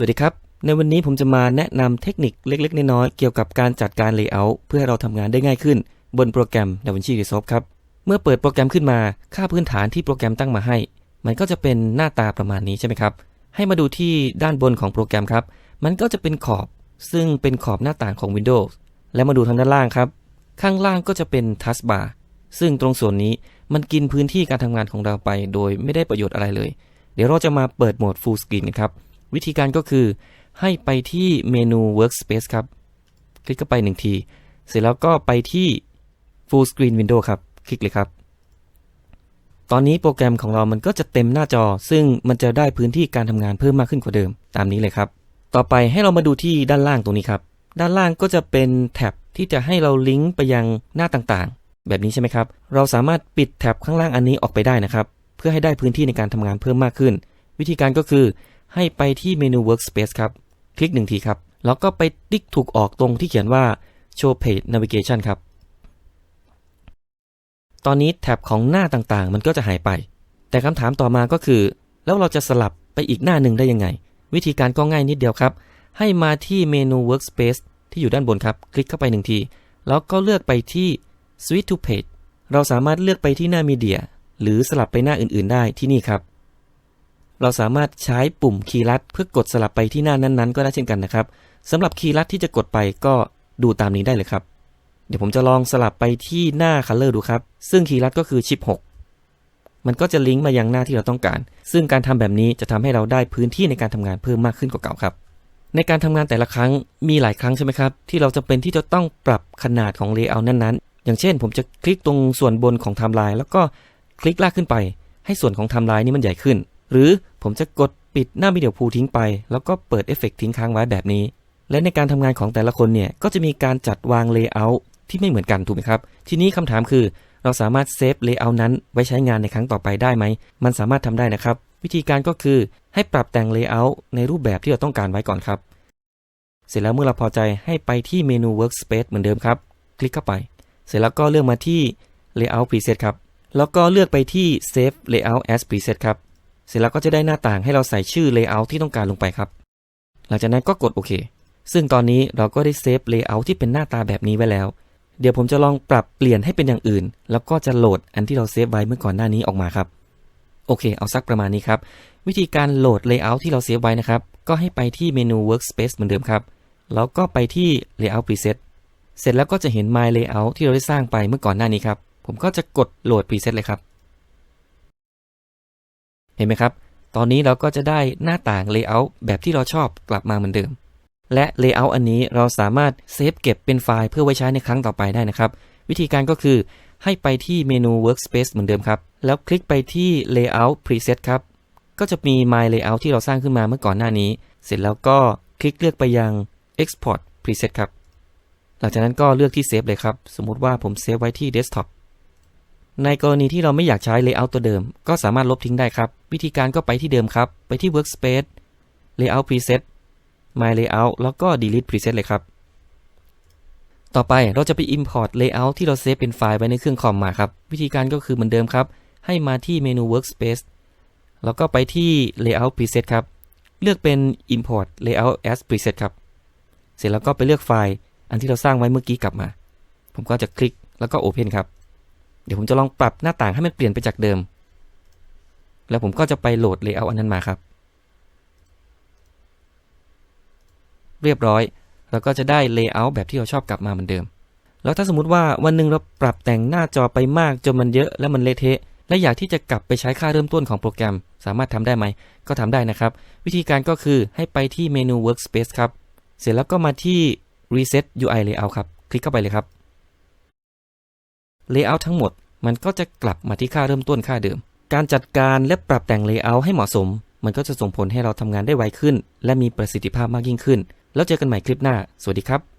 สวัสดีครับ ในวันนี้ผมจะมาแนะนำเทคนิคเล็กๆ น้อยๆ เกี่ยวกับการจัดการ Layout เพื่อให้เราทำงานได้ง่ายขึ้น บนโปรแกรม DaVinci Resolve ครับ เมื่อเปิดโปรแกรมขึ้นมา ค่าพื้นฐานที่โปรแกรมตั้งมาให้ มันก็จะเป็นหน้าตาประมาณนี้ใช่ไหมครับ ให้มาดูที่ด้านบนของโปรแกรมครับ มันก็จะเป็นขอบ ซึ่งเป็นขอบหน้าต่างของ Windows และมาดูทางด้านล่างครับ ข้างล่างก็จะเป็น Taskbar ซึ่งตรงส่วนนี้มันกินพื้นที่การทำงานของเราไป โดยไม่ได้ประโยชน์อะไรเลย เดี๋ยวเราจะมาเปิดโหมด Full Screen กันครับ วิธีการก็คือให้ไปที่เมนู Workspace ครับ คลิกเข้าไปหนึ่งที เสร็จแล้วก็ไปที่ Full Screen Window ครับ คลิกเลยครับ ตอนนี้โปรแกรมของเรามันก็จะเต็มหน้าจอ ซึ่งมันจะได้พื้นที่การทำงานเพิ่มมากขึ้นกว่าเดิม ตามนี้เลยครับ ต่อไปให้เรามาดูที่ด้านล่างตรงนี้ครับ ด้านล่างก็จะเป็นแท็บที่จะให้เราลิงก์ไปยังหน้าต่างๆ แบบนี้ใช่ไหมครับ เราสามารถปิดแท็บข้างล่างอันนี้ออกไปได้นะครับ เพื่อให้ได้พื้นที่ในการทำงานเพิ่มมากขึ้น วิธีการก็คือ ให้ไปที่เมนู Workspace ครับ คลิกหนึ่งทีครับ แล้วก็ไปติ๊กถูกออกตรงที่เขียนว่า Show Page Navigation ครับ ตอนนี้แท็บของหน้าต่างๆ มันก็จะหายไป แต่คำถามต่อมาก็คือ แล้วเราจะสลับไปอีกหน้าหนึ่งได้ยังไง วิธีการก็ง่ายนิดเดียวครับ ให้มาที่เมนู Workspace ที่อยู่ด้านบนครับ คลิกเข้าไปหนึ่งที แล้วก็เลือกไปที่ Switch to Page เราสามารถเลือกไปที่หน้ามีเดียหรือสลับไปหน้าอื่น ๆ ได้ที่นี่ครับ เราสามารถใช้ปุ่มคีย์ลัดเพื่อกดสลับไปที่หน้านั้นๆ ก็ได้เช่นกันนะครับสำหรับคีย์ลัดที่จะกดไปก็ดูตามนี้ได้เลยครับ เดี๋ยวผมจะลองสลับไปที่หน้า Color ดูครับ ซึ่งคีย์ลัดก็คือชิป 6 มันก็จะลิงก์มายังหน้าที่เราต้องการ ซึ่งการทำแบบนี้จะทำให้เราได้พื้นที่ในการทำงานเพิ่มมากขึ้นกว่าเก่าครับ ในการทำงานแต่ละครั้งมีหลายครั้งใช่ไหมครับ ที่เราจะเป็นที่จะต้องปรับขนาดของ Layout นั้นๆ อย่างเช่น ผมจะคลิกตรงส่วนบนของไทม์ไลน์แล้วก็คลิกลากขึ้นไป ให้ส่วนของไทม์ไลน์นี้มันใหญ่ขึ้น หรือ ผมจะกดปิดหน้าวิดีโอพูทิ้งไป แล้วก็เปิดเอฟเฟกทิ้งค้างไว้แบบนี้ และในการทำงานของแต่ละคนเนี่ยก็จะมีการจัดวางเลเยอร์ที่ไม่เหมือนกันถูกไหมครับ ทีนี้คำถามคือเราสามารถเซฟเลเยอร์นั้นไว้ใช้งานในครั้งต่อไปได้ไหม มันสามารถทำได้นะครับ วิธีการก็คือให้ปรับแต่งเลเยอร์ในรูปแบบที่เราต้องการไว้ก่อนครับ เสร็จแล้วเมื่อเราพอใจให้ไปที่เมนู Workspace เหมือนเดิมครับ คลิกเข้าไป เสร็จแล้วก็เลือกมาที่ Layout Preset ครับ แล้วก็เลือกไปที่ Save Layout as Preset ครับ เสร็จแล้วก็จะได้หน้าต่างให้เราใส่ชื่อ Layout ที่ต้องการลงไปครับ หลังจากนั้นก็กดโอเค ซึ่งตอนนี้เราก็ได้เซฟ Layout ที่เป็นหน้าตาแบบนี้ไว้แล้ว เดี๋ยวผมจะลองปรับเปลี่ยนให้เป็นอย่างอื่น แล้วก็จะโหลดอันที่เราเซฟไว้เมื่อก่อนหน้านี้ออกมาครับ โอเค เอาสักประมาณนี้ครับ วิธีการโหลด Layout ที่เราเซฟไว้นะครับ ก็ให้ไปที่เมนู Workspace เหมือนเดิมครับ แล้วก็ไปที่ Layout Preset เสร็จแล้วก็จะเห็น My Layout ที่เราได้สร้างไปเมื่อก่อนหน้านี้ครับ ผมก็จะกดโหลด Preset เลยครับ เห็นไหมครับ ตอนนี้เราก็จะได้หน้าต่าง Layout แบบที่เราชอบกลับมาเหมือนเดิม และ Layout อันนี้เราสามารถเซฟเก็บเป็นไฟล์เพื่อไว้ใช้ในครั้งต่อไปได้นะครับ วิธีการก็คือให้ไปที่เมนู Workspace เหมือนเดิมครับ แล้วคลิกไปที่ Layout Preset ครับ ก็จะมี My Layout ที่เราสร้างขึ้นมาเมื่อก่อนหน้านี้ เสร็จแล้วก็คลิกเลือกไปยัง Export Preset ครับ หลังจากนั้นก็เลือกที่เซฟเลยครับ สมมุติว่าผมเซฟไว้ที่ Desktop ในกรณีที่เราไม่อยากใช้ Layout ตัวเดิม ก็สามารถลบทิ้งได้ครับ วิธีการก็ไปที่เดิมครับ ไปที่ Workspace Layout Preset My Layout แล้วก็ Delete Preset เลยครับ ต่อไปเราจะไป Import Layout ที่เราเซฟเป็นไฟล์ไว้ในเครื่องคอมมาครับ วิธีการก็คือเหมือนเดิมครับ ให้มาที่เมนู Workspace แล้วก็ไปที่ Layout Preset ครับ เลือกเป็น Import Layout as Preset ครับ เสร็จแล้วก็ไปเลือกไฟล์ อันที่เราสร้างไว้เมื่อกี้กลับมา ผมก็จะคลิกแล้วก็ Open ครับ เดี๋ยวผมจะลองปรับหน้าต่างให้มันเปลี่ยนไปจากเดิม แล้วผมก็จะไปโหลด Layout อันนั้นมาครับ เรียบร้อย เราก็จะได้ Layout แบบที่เราชอบกลับมาเหมือนเดิม แล้วถ้าสมมติว่าวันหนึ่งเราปรับแต่งหน้าจอไปมากจนมันเยอะและมันเละเทะ และอยากที่จะกลับไปใช้ค่าเริ่มต้นของโปรแกรม สามารถทำได้ไหม ก็ทำได้นะครับ วิธีการก็คือให้ไปที่เมนู Workspace ครับ เสร็จแล้วก็มาที่ Reset UI Layout ครับ คลิกเข้าไปเลยครับ Layout ทั้งหมด มันก็จะกลับมาที่ค่าเริ่มต้นค่าเดิม การจัดการและปรับแต่ง Layout ให้เหมาะสม มันก็จะส่งผลให้เราทำงานได้ไวขึ้น และมีประสิทธิภาพมากยิ่งขึ้น แล้วเจอกันใหม่คลิปหน้า สวัสดีครับ